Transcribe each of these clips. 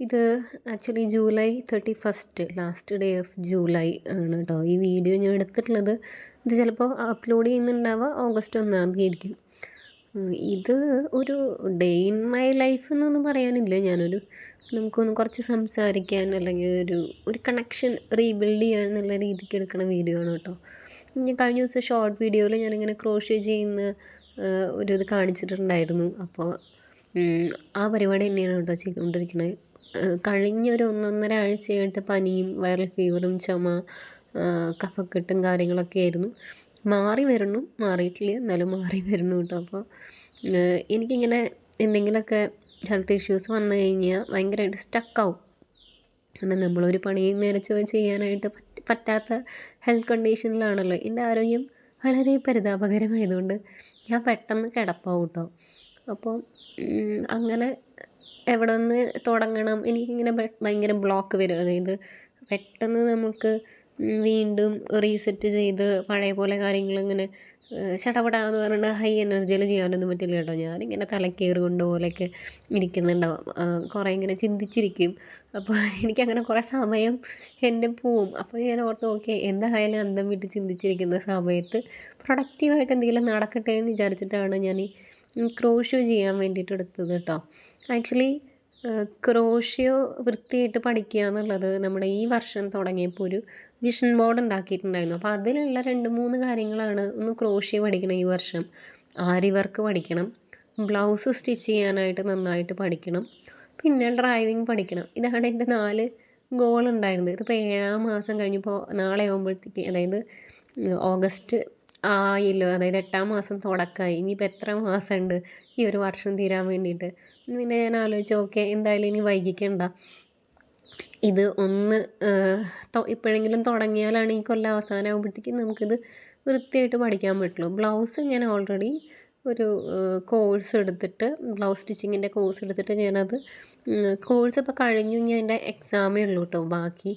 ഇത് actually July thirty first last day of July ആണ് കേട്ടോ ഈ വീഡിയോ ഞാൻ എടുത്തിട്ടുള്ളത്. ഇത് ചിലപ്പോൾ അപ്ലോഡ് ചെയ്യുന്നുണ്ടാവുക ഓഗസ്റ്റ് ഒന്നാം തീയതി ആയിരിക്കും ഇത് ഒരു ഡേ ഇൻ മൈ ലൈഫ് എന്നൊന്നും പറയാനില്ല. ഞാനൊരു നമുക്കൊന്ന് കുറച്ച് സംസാരിക്കാൻ അല്ലെങ്കിൽ ഒരു ഒരു കണക്ഷൻ റീബിൽഡ് ചെയ്യാൻ എന്നുള്ള രീതിക്ക് എടുക്കുന്ന വീഡിയോ ആണ് കേട്ടോ ഞാൻ കഴിഞ്ഞ ദിവസം ഷോർട്ട് വീഡിയോയിൽ ഞാനിങ്ങനെ ക്രോഷ്യ ചെയ്യുന്ന ഒരു ഇത് കാണിച്ചിട്ടുണ്ടായിരുന്നു. അപ്പോൾ ആ പരിപാടി തന്നെയാണ് കേട്ടോ ചെയ്തുകൊണ്ടിരിക്കുന്നത് കഴിഞ്ഞ ഒരു ഒന്നൊന്നര ആഴ്ചയായിട്ട് പനിയും വൈറൽ ഫീവറും ചുമ കഫക്കെട്ടും കാര്യങ്ങളൊക്കെ ആയിരുന്നു. മാറി വരണു മാറിയിട്ടില്ല എന്നാലും മാറി വരുന്നു കേട്ടോ. അപ്പോൾ എനിക്കിങ്ങനെ എന്തെങ്കിലുമൊക്കെ ഹെൽത്ത് ഇഷ്യൂസ് വന്നു കഴിഞ്ഞാൽ ഭയങ്കരമായിട്ട് സ്റ്റക്കാവും. എന്നാൽ നമ്മളൊരു പണി നേരെ ചൊവ്വെ ചെയ്യാനായിട്ട് പറ്റാത്ത ഹെൽത്ത് കണ്ടീഷനിലാണല്ലോ. എന്റെ ആരോഗ്യം വളരെ പരിതാപകരമായതുകൊണ്ട് ഞാൻ പെട്ടെന്ന് കിടപ്പാവും കേട്ടോ. അപ്പോൾ അങ്ങനെ എവിടെ നിന്ന് തുടങ്ങണം. എനിക്കിങ്ങനെ ഭയങ്കര ബ്ലോക്ക് വരും. അതായത് പെട്ടെന്ന് നമുക്ക് വീണ്ടും റീസെറ്റ് ചെയ്ത് പഴയ പോലെ കാര്യങ്ങൾ കാര്യങ്ങളിങ്ങനെ ചടപടാന്ന് പറഞ്ഞിട്ട് ഹൈ എനർജിയിൽ ചെയ്യാനൊന്നും പറ്റില്ല കേട്ടോ. ഞാനിങ്ങനെ തലക്കേറി കൊണ്ട് പോലെയൊക്കെ ഇരിക്കുന്നുണ്ടാവും. കുറേ ഇങ്ങനെ ചിന്തിച്ചിരിക്കും. അപ്പോൾ എനിക്കങ്ങനെ കുറേ സമയം എന്റെ പോവും. അപ്പോൾ ഞാൻ ഓർത്ത് ഓക്കെ എന്തായാലും അന്തം വിട്ട് ചിന്തിച്ചിരിക്കുന്ന സമയത്ത് പ്രൊഡക്റ്റീവായിട്ട് എന്തെങ്കിലും നടക്കട്ടെ എന്ന് വിചാരിച്ചിട്ടാണ് ഞാൻ ഈ ചെയ്യാൻ വേണ്ടിയിട്ട് എടുത്തത് കേട്ടോ. ആക്ച്വലി ക്രോഷ്യോ വൃത്തിയായിട്ട് പഠിക്കുക എന്നുള്ളത് നമ്മുടെ ഈ വർഷം തുടങ്ങിയപ്പോൾ ഒരു വിഷൻ ബോർഡ് ഉണ്ടാക്കിയിട്ടുണ്ടായിരുന്നു. അപ്പോൾ അതിലുള്ള രണ്ട് മൂന്ന് കാര്യങ്ങളാണ് ഒന്ന് ക്രോഷ്യോ പഠിക്കണം ഈ വർഷം. ആരി വർക്ക് പഠിക്കണം ബ്ലൗസ് സ്റ്റിച്ച് ചെയ്യാനായിട്ട് നന്നായിട്ട് പഠിക്കണം പിന്നെ ഡ്രൈവിംഗ് പഠിക്കണം. ഇതാണ് എന്റെ നാല് ഗോൾ ഉണ്ടായിരുന്നത്. ഇതിപ്പോൾ ഏഴാം മാസം കഴിഞ്ഞപ്പോൾ നാളെ ആകുമ്പോഴത്തേക്ക് അതായത് ഓഗസ്റ്റ് ആയില്ലോ അതായത് എട്ടാം മാസം തുടക്കമായി. ഇനിയിപ്പോൾ എത്ര മാസമുണ്ട് ഈ ഒരു വർഷം തീരാൻ വേണ്ടിയിട്ട്? പിന്നെ ഞാൻ ആലോചിച്ചു ഓക്കെ എന്തായാലും ഇനി വൈകിക്കണ്ട. ഇത് ഒന്ന് ഇപ്പോഴെങ്കിലും തുടങ്ങിയാലാണ് ഈ കൊല്ലം അവസാനമാകുമ്പോഴത്തേക്കും നമുക്കിത് വൃത്തിയായിട്ട് പഠിക്കാൻ പറ്റുള്ളൂ. ബ്ലൗസ് ഞാൻ ഓൾറെഡി ഒരു കോഴ്സ് എടുത്തിട്ട് ബ്ലൗസ് സ്റ്റിച്ചിങ്ങിന്റെ കോഴ്സ് എടുത്തിട്ട് ഞാനത് കോഴ്സ് ഇപ്പോൾ കഴിഞ്ഞു ഞാൻ എന്റെ എക്സാമേ ഉള്ളൂ കേട്ടോ ബാക്കി.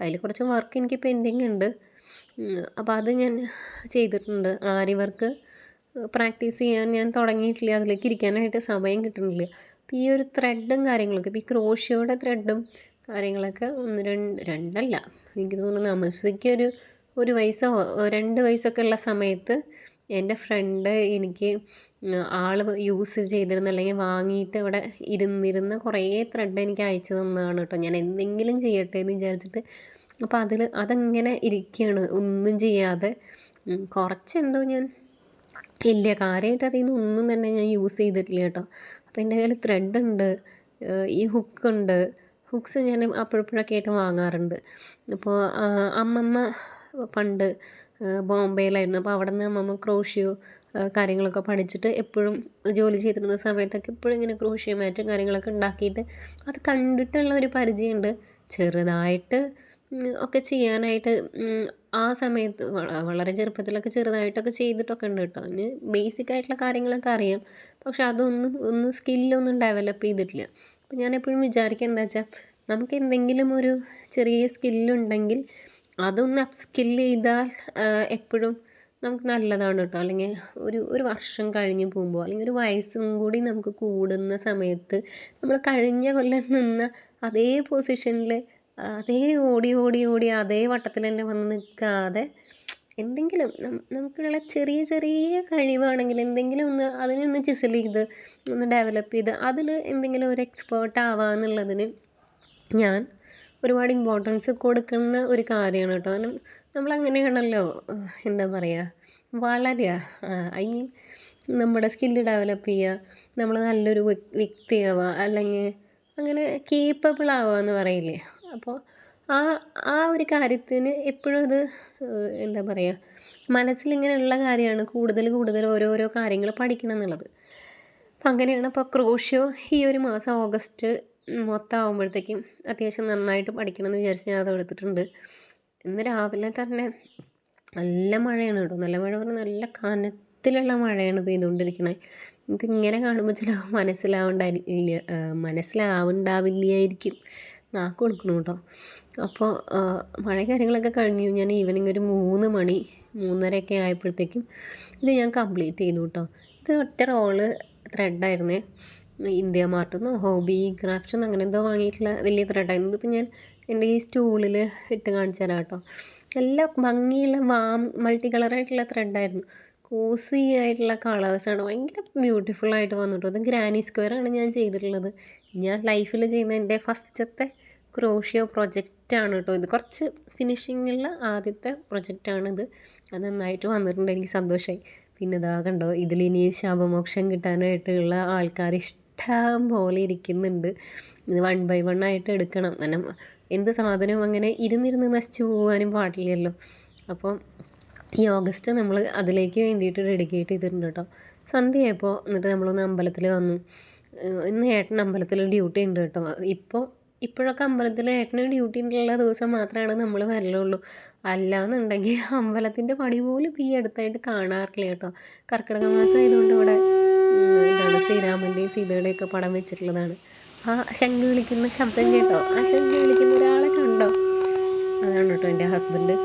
അതിൽ കുറച്ച് വർക്ക് എനിക്ക് പെൻഡിങ് ഉണ്ട്. അപ്പോൾ അത് ഞാൻ ചെയ്തിട്ടുണ്ട്. ആരി വർക്ക് പ്രാക്ടീസ് ചെയ്യാൻ ഞാൻ തുടങ്ങിയിട്ടില്ല. അതിലേക്ക് ഇരിക്കാനായിട്ട് സമയം കിട്ടുന്നില്ല. അപ്പോൾ ഈ ഒരു ത്രെഡും കാര്യങ്ങളൊക്കെ ഇപ്പോൾ ഈ ക്രോഷ്യോയുടെ ത്രെഡും കാര്യങ്ങളൊക്കെ ഒന്ന് രണ്ട് രണ്ടല്ല. എനിക്ക് തോന്നുന്നു നമസ്വയ്ക്ക് ഒരു ഒരു വയസ്സോ രണ്ട് വയസ്സൊക്കെ ഉള്ള സമയത്ത് എന്റെ ഫ്രണ്ട് എനിക്ക് ആൾ യൂസ് ചെയ്തിരുന്ന അല്ലെങ്കിൽ വാങ്ങിയിട്ട് ഇവിടെ ഇരുന്നിരുന്ന കുറേ ത്രെഡ് എനിക്ക് അയച്ചു തന്നതാണ് കേട്ടോ. ഞാൻ എന്തെങ്കിലും ചെയ്യട്ടെ എന്ന് വിചാരിച്ചിട്ട്. അപ്പോൾ അതിൽ അതങ്ങനെ ഇരിക്കുകയാണ് ഒന്നും ചെയ്യാതെ. കുറച്ചെന്തോ ഞാൻ ഇല്ല കാര്യമായിട്ട് അതിൽ നിന്ന് ഒന്നും തന്നെ ഞാൻ യൂസ് ചെയ്തിട്ടില്ല കേട്ടോ. അപ്പോൾ എന്റെ കയ്യിൽ ത്രെഡ് ഉണ്ട് ഈ ഹുക്ക് ഉണ്ട് ഹുക്സ് ഞാൻ അപ്പോഴപ്പോഴൊക്കെ ആയിട്ട് വാങ്ങാറുണ്ട്. അപ്പോൾ അമ്മമ്മ പണ്ട് ബോംബെയിലായിരുന്നു. അപ്പോൾ അവിടെ നിന്ന് അമ്മമ്മ ക്രോഷ്യോ കാര്യങ്ങളൊക്കെ പഠിച്ചിട്ട് എപ്പോഴും ജോലി ചെയ്തിരുന്ന സമയത്തൊക്കെ എപ്പോഴും ഇങ്ങനെ ക്രോഷ്യോ മാറ്റും കാര്യങ്ങളൊക്കെ ഉണ്ടാക്കിയിട്ട് അത് കണ്ടിട്ടുള്ള ഒരു പരിചയമുണ്ട്. ചെറുതായിട്ട് ഒക്കെ ചെയ്യാനായിട്ട് ആ സമയത്ത് വളരെ ചെറുപ്പത്തിലൊക്കെ ചെറുതായിട്ടൊക്കെ ചെയ്തിട്ടൊക്കെ ഉണ്ട് കേട്ടോ. അതിന് ബേസിക് ആയിട്ടുള്ള കാര്യങ്ങളൊക്കെ അറിയാം. പക്ഷെ അതൊന്നും ഒന്ന് സ്കില്ലൊന്നും ഡെവലപ്പ് ചെയ്തിട്ടില്ല. അപ്പോൾ ഞാൻ എപ്പോഴും വിചാരിക്കുക എന്താ വെച്ചാൽ നമുക്ക് എന്തെങ്കിലും ഒരു ചെറിയ സ്കില്ലുണ്ടെങ്കിൽ അതൊന്ന് അപ് സ്കില്ല് ചെയ്താൽ എപ്പോഴും നമുക്ക് നല്ലതാണ് കേട്ടോ. അല്ലെങ്കിൽ ഒരു ഒരു വർഷം കഴിഞ്ഞ് പോകുമ്പോൾ അല്ലെങ്കിൽ ഒരു വയസ്സും കൂടി നമുക്ക് കൂടുന്ന സമയത്ത് നമ്മൾ കഴിഞ്ഞ കൊല്ലം നിന്ന അതേ പൊസിഷനിൽ അതേ ഓടി ഓടി ഓടി അതേ വട്ടത്തിൽ തന്നെ വന്ന് നിൽക്കാതെ എന്തെങ്കിലും നമുക്കുള്ള ചെറിയ ചെറിയ കഴിവാണെങ്കിൽ എന്തെങ്കിലും ഒന്ന് അതിനൊന്ന് ചിസിൽ ചെയ്ത് ഒന്ന് ഡെവലപ്പ് ചെയ്ത് അതിൽ എന്തെങ്കിലും ഒരു എക്സ്പേർട്ട് ആവാന്നുള്ളതിന് ഞാൻ ഒരുപാട് ഇമ്പോർട്ടൻസ് കൊടുക്കുന്ന ഒരു കാര്യമാണ് കേട്ടോ. കാരണം നമ്മളങ്ങനെയാണല്ലോ എന്താ പറയുക വളരുക ഐ മീൻ നമ്മുടെ സ്കില്ല് ഡെവലപ്പ് ചെയ്യുക നമ്മൾ നല്ലൊരു വ്യക്തിയാവുക അല്ലെങ്കിൽ അങ്ങനെ കേപ്പബിൾ ആവുക എന്ന് പറയില്ലേ. അപ്പോൾ ആ ആ ഒരു കാര്യത്തിന് എപ്പോഴും അത് എന്താ പറയുക മനസ്സിലിങ്ങനെയുള്ള കാര്യമാണ് കൂടുതൽ കൂടുതൽ ഓരോരോ കാര്യങ്ങൾ പഠിക്കണം എന്നുള്ളത്. അപ്പം അങ്ങനെയാണ് അപ്പോൾ ക്രോഷ്യോ ഈ ഒരു മാസം ഓഗസ്റ്റ് മൊത്തം ആകുമ്പോഴത്തേക്കും അത്യാവശ്യം നന്നായിട്ട് പഠിക്കണം എന്ന് വിചാരിച്ച് ഞാൻ അത് എടുത്തിട്ടുണ്ട്. ഇന്ന് രാവിലെ തന്നെ നല്ല മഴയാണ് കേട്ടോ. നല്ല മഴ പറഞ്ഞാൽ നല്ല കനത്തിലുള്ള മഴയാണ് പെയ്തുകൊണ്ടിരിക്കുന്നത് നമുക്ക് ഇങ്ങനെ കാണുമ്പോൾ ചില മനസ്സിലാവണ്ടായിരിക്കില്ല മനസ്സിലാവുണ്ടാവില്ലായിരിക്കും. നാക്ക് കൊടുക്കണം കേട്ടോ. അപ്പോൾ മഴ കാര്യങ്ങളൊക്കെ കഴിഞ്ഞു. ഞാൻ ഈവനിങ് ഒരു മൂന്ന് മണി മൂന്നരയൊക്കെ ആയപ്പോഴത്തേക്കും ഇത് ഞാൻ കംപ്ലീറ്റ് ചെയ്തു കേട്ടോ. ഇത് ഒറ്റ റോൾ ത്രെഡായിരുന്നേ ഇന്ത്യ മാർട്ടിൽ നിന്ന് ഹോബി ക്രാഫ്റ്റ്സ് നിന്ന് അങ്ങനെ എന്തോ വാങ്ങിയിട്ടുള്ള വലിയ ത്രെഡായിരുന്നു ഇതിപ്പോൾ ഞാൻ എന്റെ ഈ സ്റ്റൂളിൽ ഇട്ട് കാണിച്ചു തരാം കേട്ടോ. നല്ല ഭംഗിയുള്ള വാം മൾട്ടി കളറായിട്ടുള്ള ത്രെഡായിരുന്നു കോസി ആയിട്ടുള്ള കളേഴ്സാണ് ഭയങ്കര ബ്യൂട്ടിഫുൾ ആയിട്ട് വന്നിട്ടു അത് ഗ്രാനി സ്ക്വയറാണ് ഞാൻ ചെയ്തിട്ടുള്ളത്. ഞാൻ ലൈഫിൽ ചെയ്യുന്ന എന്റെ ഫസ്റ്റത്തെ ക്രോഷ്യോ പ്രൊജക്റ്റാണ് കേട്ടോ ഇത്. കുറച്ച് ഫിനിഷിങ്ങുള്ള ആദ്യത്തെ പ്രൊജക്റ്റാണിത് അത് നന്നായിട്ട് വന്നിട്ടുണ്ട്. എനിക്ക് സന്തോഷമായി പിന്നെ ഇതാ കണ്ടോ ഇതിലിനി ശാപമോക്ഷം കിട്ടാനായിട്ടുള്ള ആൾക്കാർ ഇഷ്ടം പോലെ ഇരിക്കുന്നുണ്ട്. ഇത് വൺ ബൈ വൺ ആയിട്ട് എടുക്കണം. കാരണം എന്ത് സാധനവും അങ്ങനെ ഇരുന്നിരുന്ന് നശിച്ചു പോകാനും പാടില്ലല്ലോ. അപ്പോൾ ഈ ഓഗസ്റ്റ് നമ്മൾ അതിലേക്ക് വേണ്ടിയിട്ട് ഡെഡിക്കേറ്റ് ചെയ്തിട്ടുണ്ട് കേട്ടോ. സന്ധ്യയായപ്പോൾ എന്നിട്ട് നമ്മളൊന്ന് അമ്പലത്തിൽ വന്നു. ഇന്ന് ഏട്ടൻ അമ്പലത്തിൽ ഡ്യൂട്ടി ഉണ്ട് കേട്ടോ. ഇപ്പോൾ ഇപ്പോഴൊക്കെ അമ്പലത്തിൽ ഏട്ടന് ഡ്യൂട്ടി ഉള്ള ദിവസം മാത്രമാണ് നമ്മൾ വരലുള്ളൂ. അല്ലാന്നുണ്ടെങ്കിൽ അമ്പലത്തിന്റെ പണി പോലും ഈ അടുത്തായിട്ട് കാണാറില്ല കേട്ടോ. കർക്കിടക മാസം ആയതുകൊണ്ട് ഇവിടെ എന്താണ് ശ്രീരാമന്റെയും സീതയുടെയൊക്കെ പടം വെച്ചിട്ടുള്ളതാണ്. ആ ശംഖ് വിളിക്കുന്ന ശബ്ദം കേട്ടോ. ആ ശംഖ് വിളിക്കുന്ന ഒരാളെ കണ്ടോ? അതാണ് കേട്ടോ എന്റെ ഹസ്ബൻഡ്.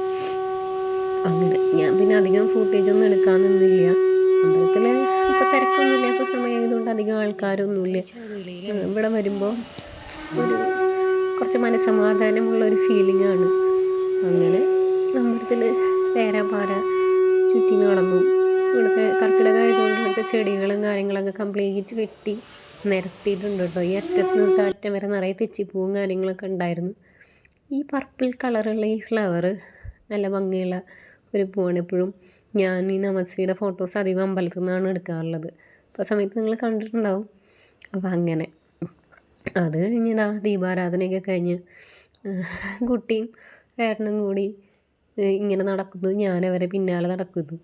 അങ്ങനെ. ഞാൻ പിന്നെ അധികം ഫുട്ടേജ് ഒന്നും എടുക്കാൻ നിന്നില്ല അമ്പലത്തിൽ ഇപ്പോൾ തിരക്കൊന്നും ഇല്ലാത്ത സമയമായതുകൊണ്ട് അധികം ആൾക്കാരൊന്നുമില്ല. ഇവിടെ വരുമ്പോൾ ഒരു കുറച്ച് മനസ്സമാധാനമുള്ള ഒരു ഫീലിംഗ് ആണ്. അങ്ങനെ അമ്പലത്തിൽ തേരാപാര ചുറ്റി നടന്നു. ഇവിടുത്തെ കർക്കിടകമായതുകൊണ്ട് ഇവിടുത്തെ ചെടികളും കാര്യങ്ങളൊക്കെ കംപ്ലീറ്റ് വെട്ടി നിരത്തിയിട്ടുണ്ട് കേട്ടോ. ഈ അറ്റത്ത് തൊട്ട് അറ്റം വരെ നിറയെ തെച്ചിപ്പൂവും കാര്യങ്ങളൊക്കെ ഉണ്ടായിരുന്നു. ഈ പർപ്പിൾ കളറുള്ള ഈ ഫ്ലവർ നല്ല ഭംഗിയുള്ള ഒരു പൂവാണ് എപ്പോഴും ഞാൻ ഈ നമസ്വിയുടെ ഫോട്ടോസ് അധികം അമ്പലത്തിൽ നിന്നാണ് എടുക്കാറുള്ളത് അപ്പോൾ സമയത്ത് നിങ്ങൾ കണ്ടിട്ടുണ്ടാവും. അപ്പോൾ അങ്ങനെ. അത് കഴിഞ്ഞതാ ദീപാരാധനയൊക്കെ കഴിഞ്ഞ് കുട്ടിയും ഏട്ടനും കൂടി ഇങ്ങനെ നടക്കുന്നു. ഞാൻ അവരെ പിന്നാലെ നടക്കുന്നു.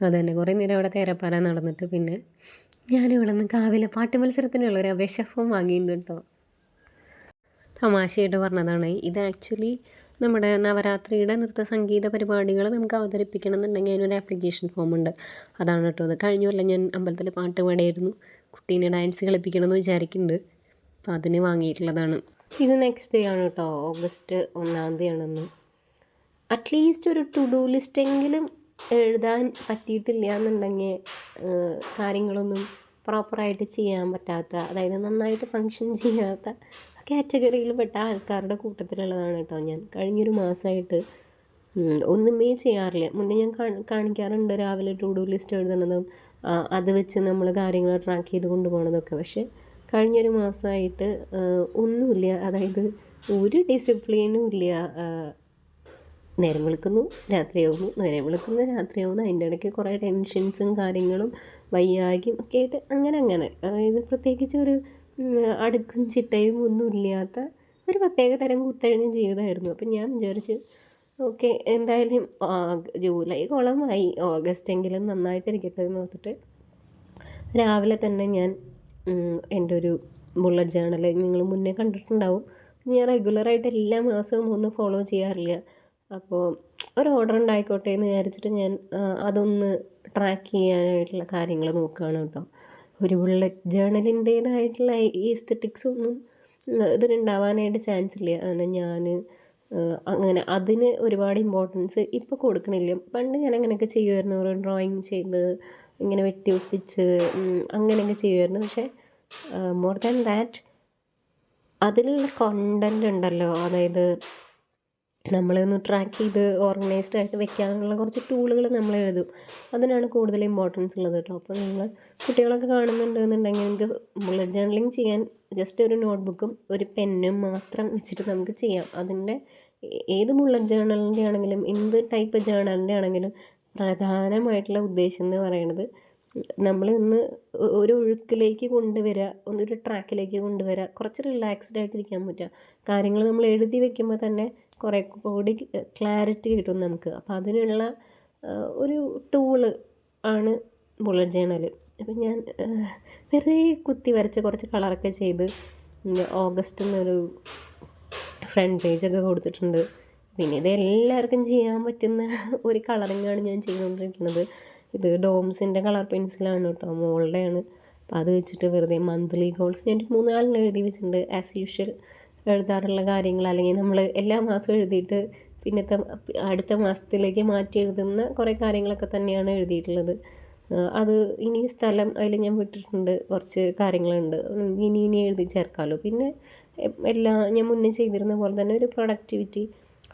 അത് തന്നെ. കുറേ നേരം അവിടെ തേരപ്പാര നടന്നിട്ട് പിന്നെ ഞാനിവിടെ നിന്ന് കാവിലെ പാട്ട് മത്സരത്തിനുള്ള ഒരു അപേക്ഷ വാങ്ങിയിട്ടുണ്ട് കേട്ടോ തമാശയായിട്ട് പറഞ്ഞതാണ്. ഇത് ആക്ച്വലി നമ്മുടെ നവരാത്രിയുടെ നൃത്ത സംഗീത പരിപാടികൾ നമുക്ക് അവതരിപ്പിക്കണം എന്നുണ്ടെങ്കിൽ അതിനൊരു ആപ്ലിക്കേഷൻ ഫോമുണ്ട് അതാണ് കേട്ടോ അത്. കഴിഞ്ഞ കൊല്ലം ഞാൻ അമ്പലത്തിൽ പാട്ട് പാടിയായിരുന്നു. കുട്ടീനെ ഡാൻസ് കളിപ്പിക്കണം എന്ന് വിചാരിക്കുന്നുണ്ട്. അപ്പോൾ അതിന് വാങ്ങിയിട്ടുള്ളതാണ്. ഇത് നെക്സ്റ്റ് ഡേ ആണ് കേട്ടോ. ഓഗസ്റ്റ് ഒന്നാം തീയതിയാണെന്ന് അറ്റ്ലീസ്റ്റ് ഒരു ടു ഡു ലിസ്റ്റെങ്കിലും എഴുതാൻ പറ്റിയിട്ടില്ല എന്നുണ്ടെങ്കിൽ കാര്യങ്ങളൊന്നും പ്രോപ്പറായിട്ട് ചെയ്യാൻ പറ്റാത്ത അതായത് നന്നായിട്ട് ഫങ്ഷൻ ചെയ്യാത്ത കാറ്റഗറിയിൽ പെട്ട ആൾക്കാരുടെ കൂട്ടത്തിലുള്ളതാണ് കേട്ടോ ഞാൻ. കഴിഞ്ഞൊരു മാസമായിട്ട് ഒന്നുമേ ചെയ്യാറില്ല. മുന്നേ ഞാൻ കാണിക്കാറുണ്ട് രാവിലെ ടൂഡു ലിസ്റ്റ് എഴുതണതും അത് വെച്ച് നമ്മൾ കാര്യങ്ങൾ ട്രാക്ക് ചെയ്ത് കൊണ്ടുപോകണതൊക്കെ പക്ഷേ കഴിഞ്ഞൊരു മാസമായിട്ട് ഒന്നുമില്ല. അതായത് ഒരു ഡിസിപ്ലിനും ഇല്ല. നേരം വിളിക്കുന്നു രാത്രിയാവുന്നു നേരം വിളിക്കുന്നു രാത്രിയാവുന്നു. അതിന്റെ ഇടയ്ക്ക് കുറേ ടെൻഷൻസും കാര്യങ്ങളും വയ്യാകിയും ഒക്കെ ആയിട്ട് അങ്ങനെ അങ്ങനെ. അതായത് പ്രത്യേകിച്ച് ഒരു അടുക്കും ചിട്ടയും ഒന്നും ഇല്ലാത്ത ഒരു പ്രത്യേക തരം കുത്തഴിഞ്ഞ ജീവിതമായിരുന്നു. അപ്പം ഞാൻ വിചാരിച്ചു ഓക്കെ എന്തായാലും ജൂലൈ കുളമായി. ഓഗസ്റ്റ് എങ്കിലും നന്നായിട്ടിരിക്കട്ടെ എന്ന് ഓർത്തിട്ട് രാവിലെ തന്നെ ഞാൻ എന്റെ ഒരു ബുള്ളറ്റ് ജേണൽ നിങ്ങൾ മുന്നേ കണ്ടിട്ടുണ്ടാവും. ഞാൻ റെഗുലറായിട്ട് എല്ലാ മാസവും ഒന്ന് ഫോളോ ചെയ്യാറില്ല. അപ്പോൾ ഒരു ഓർഡർ ഉണ്ടായിക്കോട്ടെ എന്ന് വിചാരിച്ചിട്ട് ഞാൻ അതൊന്ന് ട്രാക്ക് ചെയ്യാനായിട്ടുള്ള കാര്യങ്ങൾ നോക്കുകയാണ് കേട്ടോ. ഒരു ബുള്ളറ്റ് ജേണലിന്റേതായിട്ടുള്ള എസ്തറ്റിക്സ് ഒന്നും ഇതിനുണ്ടാവാനായിട്ട് ചാൻസ് ഇല്ല. അങ്ങനെ ഞാൻ അങ്ങനെ അതിന് ഒരുപാട് ഇമ്പോർട്ടൻസ് ഇപ്പോൾ കൊടുക്കണില്ല. പണ്ട് ഞാൻ അങ്ങനെയൊക്കെ ചെയ്യുമായിരുന്നു. ഓരോ ഡ്രോയിങ് ചെയ്ത് ഇങ്ങനെ വെട്ടി ഒട്ടിച്ച് അങ്ങനെയൊക്കെ ചെയ്യുമായിരുന്നു. പക്ഷേ മോർ ദാൻ ദാറ്റ് അതിലുള്ള കോണ്ടന്റ് ഉണ്ടല്ലോ. അതായത് നമ്മളൊന്ന് ട്രാക്ക് ചെയ്ത് ഓർഗനൈസ്ഡ് ആയിട്ട് വെക്കാനുള്ള കുറച്ച് ടൂളുകൾ നമ്മൾ എഴുതും. അതിനാണ് കൂടുതൽ ഇമ്പോർട്ടൻസ് ഉള്ളത് കേട്ടോ അപ്പോൾ നിങ്ങൾ കുട്ടികളൊക്കെ കാണുന്നുണ്ടെന്നുണ്ടെങ്കിൽ നിങ്ങൾക്ക് ബുള്ളറ്റ് ജേർണലിങ് ചെയ്യാൻ ജസ്റ്റ് ഒരു നോട്ട്ബുക്കും ഒരു പെന്നും മാത്രം വെച്ചിട്ട് നമുക്ക് ചെയ്യാം. അതിന്റെ ഏത് ബുള്ളറ്റ് ജേർണലിന്റെ ആണെങ്കിലും എന്ത് ടൈപ്പ് ജേർണലിന്റെ ആണെങ്കിലും പ്രധാനമായിട്ടുള്ള ഉദ്ദേശം എന്ന് പറയുന്നത് നമ്മൾ ഒന്ന് ഒരു ഒഴുക്കിലേക്ക് കൊണ്ടുവരിക ഒന്നൊരു ട്രാക്കിലേക്ക് കൊണ്ടുവരിക കുറച്ച് റിലാക്സ്ഡ് ആയിട്ടിരിക്കാൻ പറ്റുക കാര്യങ്ങൾ നമ്മൾ എഴുതി വെക്കുമ്പോൾ തന്നെ കുറേ കൂടി ക്ലാരിറ്റി കിട്ടും നമുക്ക്. അപ്പോൾ അതിനുള്ള ഒരു ടൂൾ ആണ് ബുള്ളറ്റ് ജേണൽ അപ്പം ഞാൻ വെറുതെ കുത്തി വരച്ച് കുറച്ച് കളറൊക്കെ ചെയ്ത് ഓഗസ്റ്റ് എന്നൊരു ഫ്രണ്ട് പേജൊക്കെ കൊടുത്തിട്ടുണ്ട്. പിന്നെ ഇത് എല്ലാവർക്കും ചെയ്യാൻ പറ്റുന്ന ഒരു കളറിങ്ങാണ് ഞാൻ ചെയ്തുകൊണ്ടിരിക്കുന്നത്. ഇത് ഡോംസിന്റെ കളർ പെൻസിലാണ് കേട്ടോ മോളുടെയാണ്. അപ്പോൾ അത് വെച്ചിട്ട് വെറുതെ മന്ത്ലി ഗോൾസ് ഞാൻ മൂന്നാലെണ്ണം എഴുതി വെച്ചിട്ടുണ്ട് ആസ് യൂഷ്വൽ എഴുതാറുള്ള കാര്യങ്ങൾ അല്ലെങ്കിൽ നമ്മൾ എല്ലാ മാസവും എഴുതിയിട്ട് പിന്നത്തെ അടുത്ത മാസത്തിലേക്ക് മാറ്റി എഴുതുന്ന കുറേ കാര്യങ്ങളൊക്കെ തന്നെയാണ് എഴുതിയിട്ടുള്ളത്. അത് ഇനി സ്ഥലം അതിൽ ഞാൻ വിട്ടിട്ടുണ്ട് കുറച്ച് കാര്യങ്ങളുണ്ട്. ഇനി ഇനി എഴുതി ചേർക്കാമല്ലോ. പിന്നെ എല്ലാ ഞാൻ മുന്നേ ചെയ്തിരുന്ന പോലെ തന്നെ ഒരു പ്രൊഡക്ടിവിറ്റി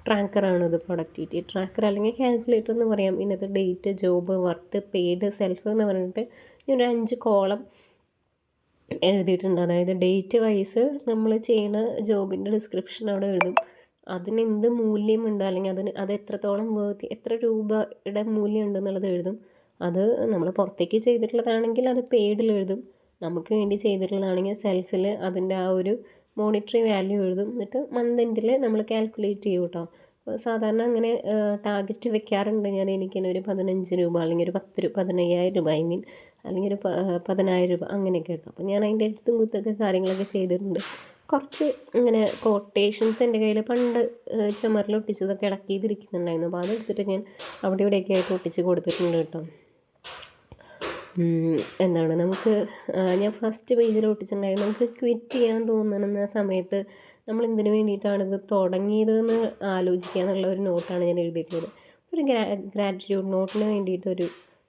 ട്രാക്കറാണിത് പ്രൊഡക്ടിവിറ്റി ട്രാക്കർ അല്ലെങ്കിൽ കാൽക്കുലേറ്റർ എന്ന് പറയാം. ഇന്നത്തെ date job worth paid self എന്ന് പറഞ്ഞിട്ട് ഞാൻ ഒരു അഞ്ച് കോളം എഴുതിയിട്ടുണ്ട്. അതായത് ഡേറ്റ് വൈസ് നമ്മൾ ചെയ്യുന്ന ജോബിന്റെ ഡിസ്ക്രിപ്ഷൻ അവിടെ എഴുതും. അതിന് എന്ത് മൂല്യമുണ്ട്? അല്ലെങ്കിൽ അതിന് അത് എത്രത്തോളം വേർത്തി എത്ര രൂപയുടെ മൂല്യം ഉണ്ടെന്നുള്ളത് എഴുതും. അത് നമ്മൾ പുറത്തേക്ക് ചെയ്തിട്ടുള്ളതാണെങ്കിൽ അത് പെയ്ഡിൽ എഴുതും. നമുക്ക് വേണ്ടി ചെയ്തിട്ടുള്ളതാണെങ്കിൽ സെൽഫിൽ അതിന്റെ ആ ഒരു മോണിറ്ററി വാല്യൂ എഴുതും. എന്നിട്ട് മന്ത് എൻഡിൽ നമ്മൾ കാൽക്കുലേറ്റ് ചെയ്യും കേട്ടോ സാധാരണ അങ്ങനെ ടാർഗറ്റ് വെക്കാറുണ്ട്. ഞാൻ എനിക്കിങ്ങനെ ഒരു പതിനഞ്ച് രൂപ അല്ലെങ്കിൽ ഒരു പത്ത് രൂപ പതിനയ്യായിരം രൂപ ഐ മീൻ അല്ലെങ്കിൽ ഒരു പതിനായിരം രൂപ അങ്ങനെയൊക്കെ കേട്ടോ അപ്പോൾ ഞാൻ അതിന്റെ എഴുത്തും കുത്തൊക്കെ കാര്യങ്ങളൊക്കെ ചെയ്തിട്ടുണ്ട്. കുറച്ച് ഇങ്ങനെ കൊട്ടേഷൻസ് എന്റെ കയ്യിൽ പണ്ട് ചുമരിൽ ഒട്ടിച്ചതൊക്കെ ഇളക്കി ചെയ്തിരിക്കുന്നുണ്ടായിരുന്നു അപ്പോൾ അതെടുത്തിട്ട് ഞാൻ അവിടെ ഇവിടെയൊക്കെ ആയിട്ട് ഒട്ടിച്ച് കൊടുത്തിട്ടുണ്ട് കേട്ടോ. എന്താണ് നമുക്ക് ഞാൻ ഫസ്റ്റ് പേജിൽ ഒട്ടിച്ചിട്ടുണ്ടായിരുന്നു. നമുക്ക് ക്വിറ്റ് ചെയ്യാൻ തോന്നുന്ന സമയത്ത് നമ്മൾ എന്തിനു വേണ്ടിയിട്ടാണ് ഇത് തുടങ്ങിയതെന്ന് ആലോചിക്കുക എന്നുള്ള ഒരു നോട്ടാണ് ഞാൻ എഴുതിയിട്ടുള്ളത്. ഒരു ഗ്രാ ഗ്രാറ്റിറ്റ്യൂഡ് നോട്ടിന് വേണ്ടിയിട്ടൊരു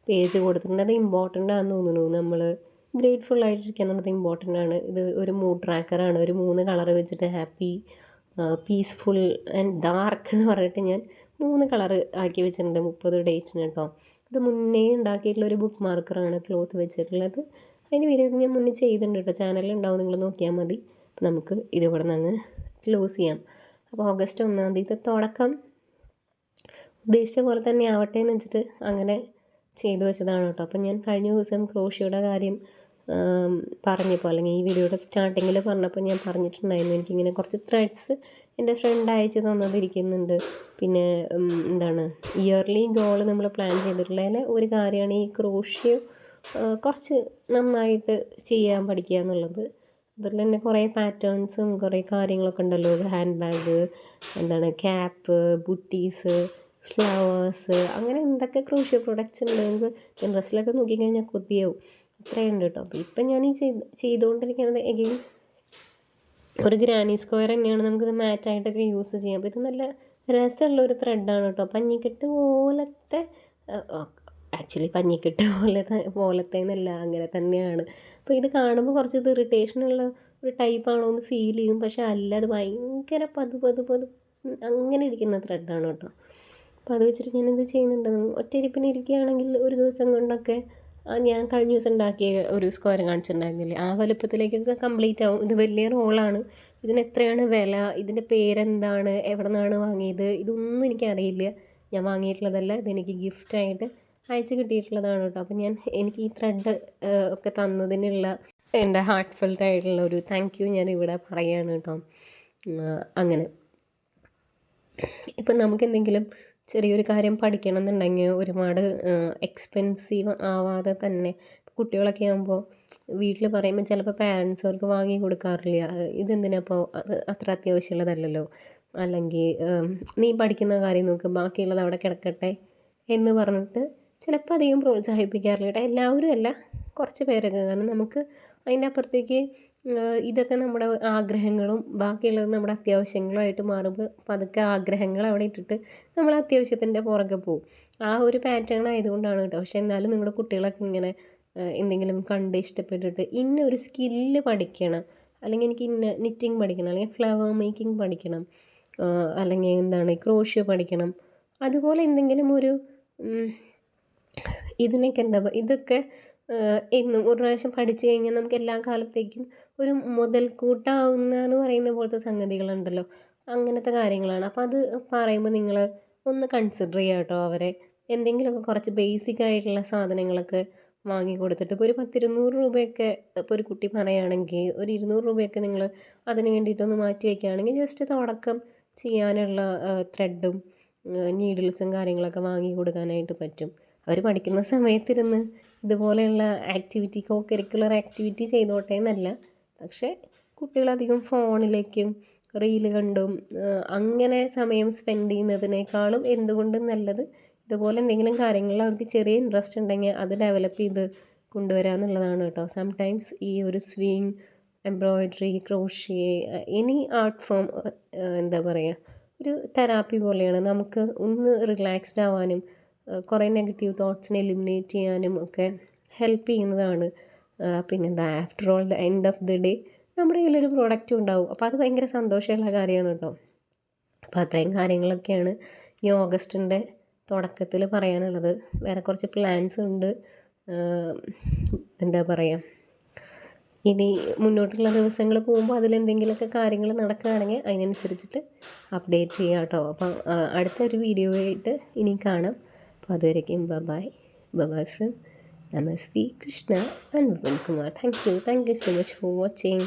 പേജ് കൊടുത്തിട്ടുണ്ട്. അത് ഇമ്പോർട്ടന്റ് ആണെന്ന് തോന്നുന്നു. നമ്മൾ ഗ്രേറ്റ്ഫുൾ ആയിട്ടിരിക്കുക എന്നുള്ളത് ഇമ്പോർട്ടന്റ് ആണ്. ഇത് ഒരു മൂഡ് ട്രാക്കറാണ് ഒരു മൂന്ന് കളർ വെച്ചിട്ട് ഹാപ്പി പീസ്ഫുൾ ആൻഡ് ഡാർക്ക് എന്ന് പറഞ്ഞിട്ട് ഞാൻ മൂന്ന് കളർ ആക്കി വെച്ചിട്ടുണ്ട് മുപ്പത് ഡേറ്റിന് കേട്ടോ. ഇത് മുന്നേ ഉണ്ടാക്കിയിട്ടുള്ള ഒരു ബുക്ക് മാർക്കറാണ് ക്ലോത്ത് വെച്ചിട്ടുള്ളത്. അതിന്റെ വീഡിയോ ഞാൻ മുന്നേ ചെയ്തിട്ടുണ്ട് കേട്ടോ. ചാനലിൽ ഉണ്ടാവും. നിങ്ങൾ നോക്കിയാൽ മതി. നമുക്ക് ഇതിവിടെ നിന്ന് ക്ലോസ് ചെയ്യാം. അപ്പോൾ ഓഗസ്റ്റ് ഒന്നാം തീയതി തുടക്കം. ഉദ്ദേശിച്ച പോലെ തന്നെ ആവട്ടെ എന്ന് വെച്ചിട്ട് അങ്ങനെ ചെയ്തു വെച്ചതാണ് കേട്ടോ. അപ്പോൾ ഞാൻ കഴിഞ്ഞ ദിവസം ക്രോഷിയുടെ കാര്യം പറഞ്ഞപ്പോൾ അല്ലെങ്കിൽ ഈ വീഡിയോയുടെ സ്റ്റാർട്ടിങ്ങിൽ പറഞ്ഞപ്പോൾ ഞാൻ പറഞ്ഞിട്ടുണ്ടായിരുന്നു. എനിക്കിങ്ങനെ കുറച്ച് ത്രെഡ്സ് എന്റെ ഫ്രണ്ട് അയച്ച് തന്നതിരിക്കുന്നുണ്ട്. പിന്നെ എന്താണ് ഇയർലി ഗോൾ നമ്മൾ പ്ലാൻ ചെയ്തിട്ടുള്ളതിൽ ഒരു കാര്യമാണ് ഈ ക്രോഷ്യോ കുറച്ച് നന്നായിട്ട് ചെയ്യാൻ പഠിക്കുക എന്നുള്ളത്. അതിൽ തന്നെ കുറേ പാറ്റേൺസും കുറേ കാര്യങ്ങളൊക്കെ ഉണ്ടല്ലോ. ഹാൻഡ് ബാഗ് എന്താണ് ക്യാപ്പ് ബുട്ടീസ് ഫ്ലവേഴ്സ് അങ്ങനെ എന്തൊക്കെ ക്രോഷ്യോ പ്രൊഡക്ട്സ് ഉണ്ട്. നമുക്ക് ഇൻട്രസ്റ്റിലൊക്കെ നോക്കിക്കഴിഞ്ഞാൽ കൊതിയാവും. അത്രയുണ്ട് കേട്ടോ. അപ്പോൾ ഇപ്പം ഞാൻ ഈ ചെയ്ത് ചെയ്തുകൊണ്ടിരിക്കുന്നത് എഗെയിൻ ഒരു ഗ്രാനി സ്ക്വയർ തന്നെയാണ് നമുക്കിത് മാറ്റായിട്ടൊക്കെ യൂസ് ചെയ്യാം അപ്പോൾ ഇത് നല്ല രസമുള്ള ഒരു ത്രെഡാണ് കേട്ടോ. പഞ്ഞിക്കെട്ട് പോലത്തെ ആക്ച്വലി പഞ്ഞിക്കെട്ട് പോലെ പോലത്തെ എന്നല്ല അങ്ങനെ തന്നെയാണ്. അപ്പോൾ ഇത് കാണുമ്പോൾ കുറച്ച് ഇത് ഇറിറ്റേഷനുള്ള ഒരു ടൈപ്പാണോ എന്ന് ഫീൽ ചെയ്യും. പക്ഷെ അല്ല അത് ഭയങ്കര പതു പതു പതു അങ്ങനെ ഇരിക്കുന്ന ത്രെഡാണ് കേട്ടോ. അപ്പോൾ അത് വെച്ചിട്ട് ഞാൻ എന്ത് ചെയ്യുന്നുണ്ട്? ഒറ്റയിരിപ്പിന് ഇരിക്കുകയാണെങ്കിൽ ഒരു ദിവസം കൊണ്ടൊക്കെ ഞാൻ കഴിഞ്ഞ ദിവസം ഉണ്ടാക്കിയ ഒരു സ്ക്വയർ കാണിച്ചിട്ടുണ്ടായിരുന്നില്ലേ? ആ വലുപ്പത്തിലേക്കൊക്കെ കംപ്ലീറ്റ് ആവും. ഇത് വലിയ റോളാണ്. ഇതിന് എത്രയാണ് വില? ഇതിന്റെ പേരെന്താണ്? എവിടെ നിന്നാണ് വാങ്ങിയത്? ഇതൊന്നും എനിക്കറിയില്ല. ഞാൻ വാങ്ങിയിട്ടുള്ളതല്ല. ഇതെനിക്ക് ഗിഫ്റ്റായിട്ട് അയച്ചു കിട്ടിയിട്ടുള്ളതാണ് കേട്ടോ. അപ്പം ഞാൻ എനിക്ക് ഈ ത്രെഡ് ഒക്കെ തന്നതിനുള്ള എന്റെ ഹാർട്ട് ഫെൽറ്റ് ആയിട്ടുള്ള ഒരു താങ്ക് യു ഞാൻ ഇവിടെ പറയുകയാണ് കേട്ടോ. അങ്ങനെ. ഇപ്പം നമുക്ക് എന്തെങ്കിലും ചെറിയൊരു കാര്യം പഠിക്കണം എന്നുണ്ടെങ്കിൽ ഒരുപാട് എക്സ്പെൻസീവ് ആവാതെ തന്നെ കുട്ടികളൊക്കെ ആകുമ്പോൾ വീട്ടിൽ പറയുമ്പോൾ ചിലപ്പോൾ പാരൻസ് അവർക്ക് വാങ്ങി കൊടുക്കാറില്ല. ഇതെന്തിനപ്പോൾ അത് അത്ര അത്യാവശ്യമുള്ളതല്ലല്ലോ? അല്ലെങ്കിൽ നീ പഠിക്കുന്ന കാര്യം നോക്ക് ബാക്കിയുള്ളത് അവിടെ കിടക്കട്ടെ എന്ന് പറഞ്ഞിട്ട് ചിലപ്പോൾ അധികം പ്രോത്സാഹിപ്പിക്കാറില്ല കേട്ടോ. എല്ലാവരും അല്ല കുറച്ച് പേരൊക്കെ. കാരണം നമുക്ക് അതിന്റെ അപ്പുറത്തേക്ക് ഇതൊക്കെ നമ്മുടെ ആഗ്രഹങ്ങളും ബാക്കിയുള്ളത് നമ്മുടെ അത്യാവശ്യങ്ങളുമായിട്ട് മാറുമ്പോൾ പതുക്കെ ആഗ്രഹങ്ങൾ അവിടെ ഇട്ടിട്ട് നമ്മൾ അത്യാവശ്യത്തിന്റെ പുറകെ പോകും. ആ ഒരു പാറ്റേൺ ആയതുകൊണ്ടാണ് കേട്ടോ. പക്ഷേ എന്നാലും നിങ്ങളുടെ കുട്ടികളൊക്കെ ഇങ്ങനെ എന്തെങ്കിലും കണ്ട് ഇഷ്ടപ്പെട്ടിട്ട് ഇന്ന ഒരു സ്കില്ല് പഠിക്കണം. അല്ലെങ്കിൽ എനിക്ക് ഇന്ന നിറ്റിങ് പഠിക്കണം അല്ലെങ്കിൽ ഫ്ലവർ മേക്കിംഗ് പഠിക്കണം അല്ലെങ്കിൽ എന്താണ് ക്രോഷ്യോ പഠിക്കണം. അതുപോലെ എന്തെങ്കിലും ഒരു ഇതിനൊക്കെ എന്താ ഇതൊക്കെ എന്നും ഒരു പ്രാവശ്യം പഠിച്ചു കഴിഞ്ഞാൽ നമുക്ക് എല്ലാ കാലത്തേക്കും ഒരു മുതൽക്കൂട്ടാവുന്ന എന്ന് പറയുന്ന പോലത്തെ സംഗതികളുണ്ടല്ലോ. അങ്ങനത്തെ കാര്യങ്ങളാണ്. അപ്പോൾ അത് പറയുമ്പോൾ നിങ്ങൾ ഒന്ന് കൺസിഡർ ചെയ്യുക കേട്ടോ അവരെ. എന്തെങ്കിലുമൊക്കെ കുറച്ച് ബേസിക് ആയിട്ടുള്ള സാധനങ്ങളൊക്കെ വാങ്ങി കൊടുത്തിട്ട് ഇപ്പോൾ ഒരു പത്തിരുന്നൂറ് രൂപയൊക്കെ ഇപ്പോൾ ഒരു കുട്ടി പറയുകയാണെങ്കിൽ ഒരു ഇരുന്നൂറ് രൂപയൊക്കെ നിങ്ങൾ അതിന് വേണ്ടിയിട്ടൊന്ന് മാറ്റി വയ്ക്കുകയാണെങ്കിൽ ജസ്റ്റ് തുടക്കം ചെയ്യാനുള്ള ത്രെഡും നീഡിൽസും കാര്യങ്ങളൊക്കെ വാങ്ങി കൊടുക്കാനായിട്ട് പറ്റും. അവർ പഠിക്കുന്ന സമയത്തിരുന്ന് ഇതുപോലെയുള്ള ആക്ടിവിറ്റി കോ കരിക്കുലർ ആക്ടിവിറ്റി ചെയ്തോട്ടെ എന്നല്ല. പക്ഷേ കുട്ടികളധികം ഫോണിലേക്കും റീൽ കണ്ടും അങ്ങനെ സമയം സ്പെൻഡ് ചെയ്യുന്നതിനേക്കാളും എന്തുകൊണ്ടും നല്ലത്? ഇതുപോലെ എന്തെങ്കിലും കാര്യങ്ങളിൽ അവർക്ക് ചെറിയ ഇൻട്രസ്റ്റ് ഉണ്ടെങ്കിൽ അത് ഡെവലപ്പ് ചെയ്ത് കൊണ്ടുവരിക എന്നുള്ളതാണ് കേട്ടോ. സംടൈംസ് ഈ ഒരു sewing embroidery crochet any art form എന്താ പറയുക ഒരു തെറാപ്പി പോലെയാണ്. നമുക്ക് ഒന്ന് റിലാക്സ്ഡ് ആവാനും കുറേ നെഗറ്റീവ് തോട്ട്സിനെ എലിമിനേറ്റ് ചെയ്യാനും ഒക്കെ ഹെൽപ്പ് ചെയ്യുന്നതാണ്. പിന്നെന്താ after all the end of the day നമ്മുടെ കയ്യിലൊരു പ്രോഡക്റ്റ് ഉണ്ടാവും. അപ്പോൾ അത് ഭയങ്കര സന്തോഷമുള്ള കാര്യമാണ് കേട്ടോ. അപ്പോൾ അത്രയും കാര്യങ്ങളൊക്കെയാണ് ഈ ഓഗസ്റ്റിന്റെ തുടക്കത്തിൽ പറയാനുള്ളത്. വേറെ കുറച്ച് പ്ലാൻസ് ഉണ്ട്. എന്താ പറയുക ഇനി മുന്നോട്ടുള്ള ദിവസങ്ങൾ പോകുമ്പോൾ അതിലെന്തെങ്കിലുമൊക്കെ കാര്യങ്ങൾ നടക്കുകയാണെങ്കിൽ അതിനനുസരിച്ചിട്ട് അപ്ഡേറ്റ് ചെയ്യാം കേട്ടോ. അപ്പം അടുത്തൊരു വീഡിയോ ആയിട്ട് ഇനി കാണാം. അപ്പോൾ അതുവരേക്കും bye bye from Namasvi Krishna and Vipin Kumar thank you thank you so much for watching